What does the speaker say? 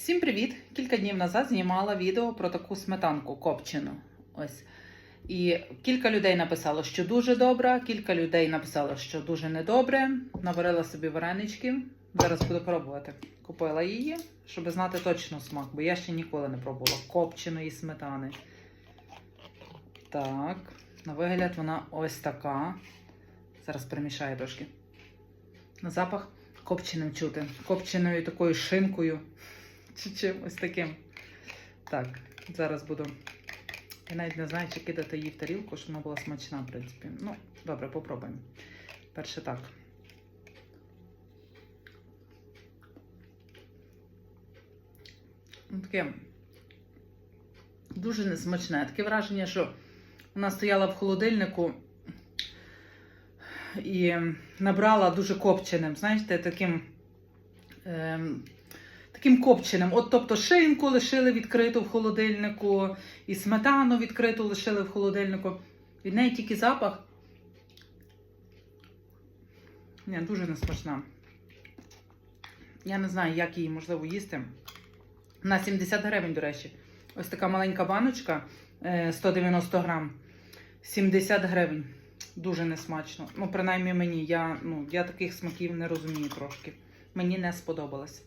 Всім привіт! Кілька днів назад знімала відео про таку сметанку копчену. Ось. І кілька людей написало, що дуже добра, кілька людей написало, що дуже недобре. Наварила собі варенички. Зараз буду пробувати. Купила її, щоб знати точно смак, бо я ще ніколи не пробувала копченої сметани. Так, на вигляд вона ось така. Зараз перемішаю трошки. На запах копченим чути. Копченою такою шинкою. Чи чимось таким. Так, зараз буду. Я навіть не знаю, чи кидати її в тарілку, щоб вона була смачна, в принципі. Ну, добре, попробуємо. Перше так. Ну, Таке дуже несмачне. Таке враження, що вона стояла в холодильнику і набрала дуже копченим, знаєте, таким. Ем, таким копченим. От, тобто, шинку лишили відкриту в холодильнику, і сметану відкриту лишили в холодильнику. Від неї тільки запах. Ні, дуже несмачна. Я не знаю, як її можливо їсти. На 70 гривень, до речі. Ось така маленька баночка е, 190 грам. 70 гривень. Дуже несмачно. Ну, принаймні мені. Я, ну, я таких смаків не розумію трошки. Мені не сподобалось.